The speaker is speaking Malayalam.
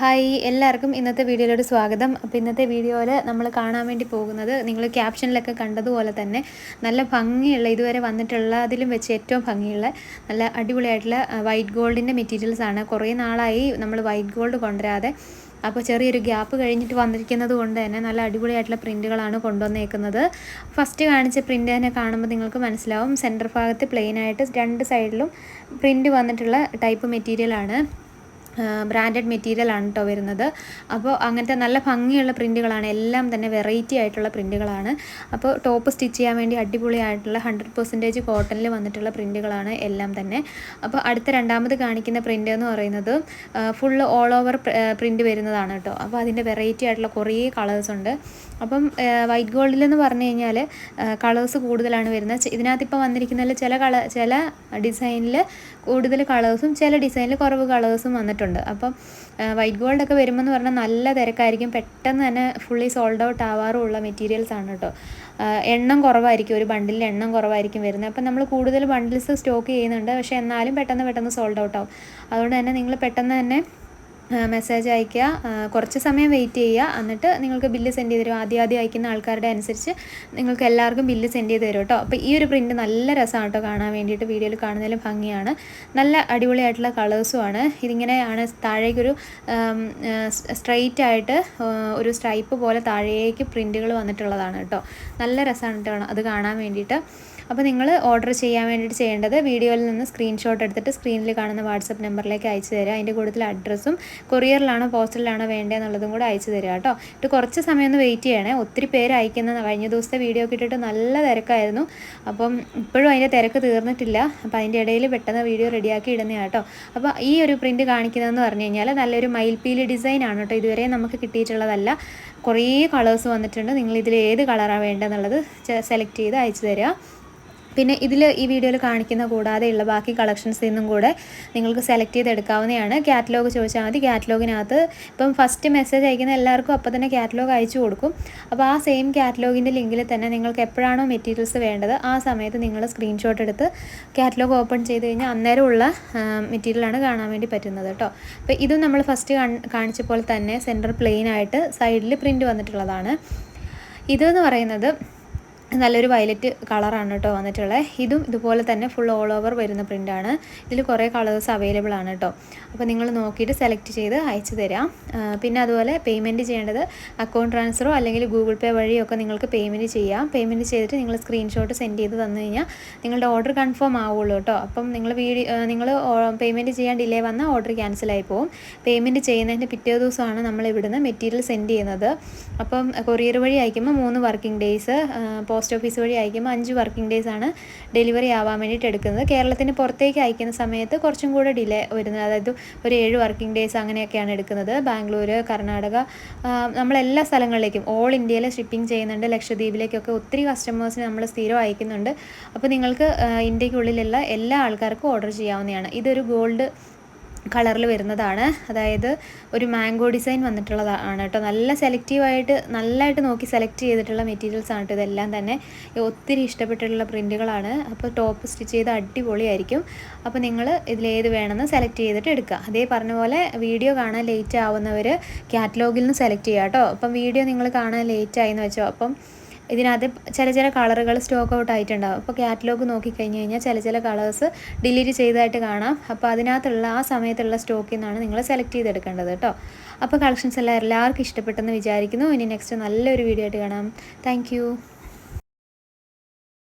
ഹായ് എല്ലാവർക്കും ഇന്നത്തെ വീഡിയോയിലോട് സ്വാഗതം. അപ്പോൾ ഇന്നത്തെ വീഡിയോയിൽ നമ്മൾ കാണാൻ വേണ്ടി പോകുന്നത് നിങ്ങൾ ക്യാപ്ഷനിലൊക്കെ കണ്ടതുപോലെ തന്നെ നല്ല ഭംഗിയുള്ള ഇതുവരെ വന്നിട്ടുള്ള അതിലും വെച്ച് ഏറ്റവും ഭംഗിയുള്ള നല്ല അടിപൊളിയായിട്ടുള്ള വൈറ്റ് ഗോൾഡിന്റെ മെറ്റീരിയൽസാണ് കുറേ നാളായി നമ്മൾ വൈറ്റ് ഗോൾഡ് കൊണ്ടുവരാതെ. അപ്പോൾ ചെറിയൊരു ഗ്യാപ്പ് കഴിഞ്ഞിട്ട് വന്നിരിക്കുന്നത് കൊണ്ട് തന്നെ നല്ല അടിപൊളിയായിട്ടുള്ള പ്രിന്റുകളാണ് കൊണ്ടുവന്നേക്കുന്നത്. ഫസ്റ്റ് കാണിച്ച പ്രിന്റ് തന്നെ കാണുമ്പോൾ നിങ്ങൾക്ക് മനസ്സിലാവും. സെന്റർ ഭാഗത്ത് പ്ലെയിനായിട്ട് രണ്ട് സൈഡിലും പ്രിന്റ് വന്നിട്ടുള്ള ടൈപ്പ് മെറ്റീരിയലാണ് ബ്രാൻഡഡ് മെറ്റീരിയൽ ആണ് കേട്ടോ വരുന്നത്. അപ്പോൾ അങ്ങനത്തെ നല്ല ഭംഗിയുള്ള പ്രിന്റുകളാണ് എല്ലാം തന്നെ വെറൈറ്റി ആയിട്ടുള്ള പ്രിന്റുകളാണ് അപ്പോൾ ടോപ്പ് സ്റ്റിച്ച് ചെയ്യാൻ വേണ്ടി അടിപൊളിയായിട്ടുള്ള ഹൺഡ്രഡ് പെർസെന്റേജ് കോട്ടണിൽ വന്നിട്ടുള്ള പ്രിന്റുകളാണ് എല്ലാം തന്നെ. അപ്പോൾ അടുത്ത രണ്ടാമത് കാണിക്കുന്ന പ്രിന്റ് എന്ന് പറയുന്നത് ഫുൾ ഓൾ ഓവർ പ്രിന്റ് വരുന്നതാണ് കേട്ടോ അപ്പോൾ അതിന്റെ വെറൈറ്റി ആയിട്ടുള്ള കുറേ കളേഴ്സ് ഉണ്ട്. അപ്പം വൈറ്റ് ഗോൾഡിൽ എന്ന് പറഞ്ഞു കഴിഞ്ഞാൽ കളേഴ്സ് കൂടുതലാണ് വരുന്നത്. ഇതിനകത്ത് ഇപ്പോൾ വന്നിരിക്കുന്നതിൽ ചില കള ചില ഡിസൈനിൽ കൂടുതൽ കളേഴ്സും ചില ഡിസൈനിൽ കുറവ് കളേഴ്സും വന്നിട്ടുണ്ട്. അപ്പം വൈറ്റ് ഗോൾഡ് ഒക്കെ വരുമെന്ന് പറഞ്ഞാൽ നല്ല തിരക്കായിരിക്കും. പെട്ടെന്ന് തന്നെ ഫുള്ളി സോൾഡ് ഔട്ട് ആവാറുള്ള മെറ്റീരിയൽസ് ആണ് കേട്ടോ എണ്ണം കുറവായിരിക്കും. ഒരു ബണ്ടിലിൽ എണ്ണം കുറവായിരിക്കും വരുന്നത്. അപ്പം നമ്മൾ കൂടുതൽ ബണ്ടിൽസ് സ്റ്റോക്ക് ചെയ്യുന്നുണ്ട്. പക്ഷേ എന്നാലും പെട്ടെന്ന് പെട്ടെന്ന് സോൾഡ് ഔട്ട് ആവും. അതുകൊണ്ട് തന്നെ നിങ്ങൾ പെട്ടെന്ന് തന്നെ മെസ്സേജ് അയയ്ക്കുക. കുറച്ച് സമയം വെയിറ്റ് ചെയ്യുക. എന്നിട്ട് നിങ്ങൾക്ക് ബില്ല് സെൻഡ് ചെയ്ത് തരും. ആദ്യം ആദ്യം അയക്കുന്ന ആൾക്കാരുടെ അനുസരിച്ച് നിങ്ങൾക്ക് എല്ലാവർക്കും ബില്ല് സെൻഡ് ചെയ്ത് തരും കേട്ടോ അപ്പോൾ ഈ ഒരു പ്രിന്റ് നല്ല രസമാണ് കേട്ടോ കാണാൻ വേണ്ടിയിട്ട് വീഡിയോയിൽ കാണുന്നതിലും ഭംഗിയാണ്. നല്ല അടിപൊളിയായിട്ടുള്ള കളേഴ്സുമാണ് ഇതിങ്ങനെയാണ് താഴേക്കൊരു സ്ട്രൈറ്റ് ആയിട്ട് ഒരു സ്ട്രൈപ്പ് പോലെ താഴേക്ക് പ്രിന്റുകൾ വന്നിട്ടുള്ളതാണ് കേട്ടോ നല്ല രസമാണ് കേട്ടോ അത് കാണാൻ വേണ്ടിയിട്ട്. അപ്പോൾ നിങ്ങൾ ഓർഡർ ചെയ്യാൻ വേണ്ടിയിട്ട് ചെയ്യേണ്ടത് വീഡിയോയിൽ നിന്ന് സ്ക്രീൻഷോട്ട് എടുത്തിട്ട് സ്ക്രീനിൽ കാണുന്ന വാട്സപ്പ് നമ്പറിലേക്ക് അയച്ചു തരിക. അതിന്റെ കൂടുതൽ അഡ്രസ്സും കൊറിയറിലാണോ പോസ്റ്റലിലാണോ വേണ്ടതെന്നുള്ളതും കൂടെ അയച്ചു തരിക കേട്ടോ. ഇട്ട് കുറച്ച് സമയം ഒന്ന് വെയിറ്റ് ചെയ്യണേ. ഒത്തിരി പേര് അയക്കുന്ന കഴിഞ്ഞ ദിവസത്തെ വീഡിയോ കിട്ടിയിട്ട് നല്ല തിരക്കായിരുന്നു. അപ്പം ഇപ്പോഴും അതിന്റെ തിരക്ക് തീർന്നിട്ടില്ല. അപ്പോൾ അതിന്റെ ഇടയിൽ പെട്ടെന്ന് വീഡിയോ റെഡിയാക്കി ഇടുന്നതാണ് കേട്ടോ. അപ്പോൾ ഈ ഒരു പ്രിന്റ് കാണിക്കുന്നതെന്ന് പറഞ്ഞു കഴിഞ്ഞാൽ നല്ലൊരു മയിൽപ്പീലി ഡിസൈൻ ആണ് കേട്ടോ. ഇതുവരെ നമുക്ക് കിട്ടിയിട്ടുള്ളതല്ല. കുറേ കളേഴ്സ് വന്നിട്ടുണ്ട്. നിങ്ങൾ ഇതിൽ ഏത് കളറാണ് വേണ്ടതെന്നുള്ളത് സെലക്ട് ചെയ്ത് അയച്ചു തരിക. പിന്നെ ഇതിൽ ഈ വീഡിയോയിൽ കാണിക്കുന്ന കൂടാതെയുള്ള ബാക്കി കളക്ഷൻസിൽ നിന്നും കൂടെ നിങ്ങൾക്ക് സെലക്ട് ചെയ്ത് എടുക്കാവുന്നതാണ് കാറ്റലോഗ് ചോദിച്ചാൽ മതി. കാറ്റലോഗിനകത്ത് ഇപ്പം ഫസ്റ്റ് മെസ്സേജ് അയക്കുന്ന എല്ലാവർക്കും അപ്പോൾ തന്നെ കാറ്റലോഗ് അയച്ചു കൊടുക്കും. അപ്പോൾ ആ സെയിം കാറ്റലോഗിന്റെ ലിങ്കിൽ തന്നെ നിങ്ങൾക്ക് എപ്പോഴാണോ മെറ്റീരിയൽസ് വേണ്ടത് ആ സമയത്ത് നിങ്ങൾ സ്ക്രീൻഷോട്ട് എടുത്ത് കാറ്റലോഗ് ഓപ്പൺ ചെയ്ത് കഴിഞ്ഞാൽ അന്നേരമുള്ള മെറ്റീരിയലാണ് കാണാൻ വേണ്ടി പറ്റുന്നത് കേട്ടോ. അപ്പോൾ ഇതും നമ്മൾ ഫസ്റ്റ് കാണിച്ച പോലെ തന്നെ സെന്റർ പ്ലെയിൻ ആയിട്ട് സൈഡിൽ പ്രിന്റ് വന്നിട്ടുള്ളതാണ്. ഇതെന്ന് പറയുന്നത് നല്ലൊരു വയലറ്റ് കളറാണ് കേട്ടോ വന്നിട്ടുള്ളത്. ഇതും ഇതുപോലെ തന്നെ ഫുൾ ഓൾ ഓവർ വരുന്ന പ്രിന്റാണ് ഇതിൽ കുറേ കളേഴ്സ് അവൈലബിൾ ആണ് കേട്ടോ. അപ്പോൾ നിങ്ങൾ നോക്കിയിട്ട് സെലക്ട് ചെയ്ത് അയച്ചു തരാം. പിന്നെ അതുപോലെ പേയ്മെന്റ് ചെയ്യേണ്ടത് അക്കൗണ്ട് ട്രാൻസ്ഫറോ അല്ലെങ്കിൽ ഗൂഗിൾ പേ വഴിയൊക്കെ നിങ്ങൾക്ക് പേയ്മെന്റ് ചെയ്യാം. പേയ്മെന്റ് ചെയ്തിട്ട് നിങ്ങൾ സ്ക്രീൻഷോട്ട് സെൻഡ് ചെയ്ത് തന്നു കഴിഞ്ഞാൽ നിങ്ങളുടെ ഓർഡർ കൺഫേം ആവുള്ളൂ കേട്ടോ. അപ്പം നിങ്ങൾ വീഡിയോ നിങ്ങൾ പേയ്മെന്റ് ചെയ്യാൻ ഡിലേ വന്നാൽ ഓർഡർ ക്യാൻസൽ ആയി പോകും പേയ്മെന്റ് ചെയ്യുന്നതിന്റെ പിറ്റേ ദിവസമാണ് നമ്മൾ ഇവിടുന്ന് മെറ്റീരിയൽ സെൻഡ് ചെയ്യുന്നത്. അപ്പം കൊറിയർ വഴി അയക്കുമ്പോൾ മൂന്ന് വർക്കിംഗ് ഡേയ്സ് പോസ്റ്റ് ഓഫീസ് വഴി അയക്കുമ്പോൾ അഞ്ച് വർക്കിംഗ് ഡേയ്സ് ആണ് ഡെലിവറി ആവാൻ വേണ്ടിയിട്ട് എടുക്കുന്നത്. കേരളത്തിന് പുറത്തേക്ക് അയക്കുന്ന സമയത്ത് കുറച്ചും കൂടെ ഡിലേ വരുന്നത് അതായത് ഒരു ഏഴ് വർക്കിംഗ് ഡേയ്സ് അങ്ങനെയൊക്കെയാണ് എടുക്കുന്നത്. ബാംഗ്ലൂർ കർണാടക നമ്മളെല്ലാ സ്ഥലങ്ങളിലേക്കും ഓൾ ഇന്ത്യയിൽ ഷിപ്പിംഗ് ചെയ്യുന്നുണ്ട്. ലക്ഷദ്വീപിലേക്കൊക്കെ ഒത്തിരി കസ്റ്റമേഴ്സിന് നമ്മൾ സ്ഥിരം അയക്കുന്നുണ്ട്. അപ്പോൾ നിങ്ങൾക്ക് ഇന്ത്യക്കുള്ളിലുള്ള എല്ലാ ആൾക്കാർക്കും ഓർഡർ ചെയ്യാവുന്നതാണ്. ഇതൊരു ഗോൾഡ് കളറിൽ വരുന്നതാണ്. അതായത് ഒരു മാംഗോ ഡിസൈൻ വന്നിട്ടുള്ളതാണ് കേട്ടോ. നല്ല സെലക്റ്റീവായിട്ട് നല്ലതായിട്ട് നോക്കി സെലക്ട് ചെയ്തിട്ടുള്ള മെറ്റീരിയൽസ് ആണ് കേട്ടോ ഇതെല്ലാം തന്നെ. ഒത്തിരി ഇഷ്ടപ്പെട്ടിട്ടുള്ള പ്രിന്റുകളാണ് അപ്പോൾ ടോപ്പ് സ്റ്റിച്ച് ചെയ്ത് അടിപൊളിയായിരിക്കും. അപ്പോൾ നിങ്ങൾ ഇതിലേത് വേണമെന്ന് സെലക്ട് ചെയ്തിട്ട് എടുക്കുക. അതേ പറഞ്ഞ പോലെ വീഡിയോ കാണാൻ ലേറ്റ് ആവുന്നവർ കാറ്റലോഗിൽ നിന്ന് സെലക്ട് ചെയ്യുക കേട്ടോ. അപ്പം വീഡിയോ നിങ്ങൾ കാണാൻ ലേറ്റ് എന്ന് വെച്ചോ. അപ്പം ഇതിനകത്ത് ചില ചില കളറുകൾ സ്റ്റോക്ക് ഔട്ട് ആയിട്ടുണ്ടാകും അപ്പോൾ കാറ്റലോഗ് നോക്കിക്കഴിഞ്ഞ് കഴിഞ്ഞാൽ ചില ചില കളേഴ്സ് ഡിലീറ്റ് ചെയ്തതായിട്ട് കാണാം. അപ്പോൾ അതിനകത്തുള്ള ആ സമയത്തുള്ള സ്റ്റോക്കിൽ നിന്നാണ് നിങ്ങൾ സെലക്ട് ചെയ്തെടുക്കേണ്ടത് കേട്ടോ. അപ്പോൾ കളക്ഷൻസ് എല്ലാം എല്ലാവർക്കും ഇഷ്ടപ്പെട്ടെന്ന് വിചാരിക്കുന്നു. ഇനി നെക്സ്റ്റ് നല്ലൊരു വീഡിയോ ആയിട്ട് കാണാം. താങ്ക്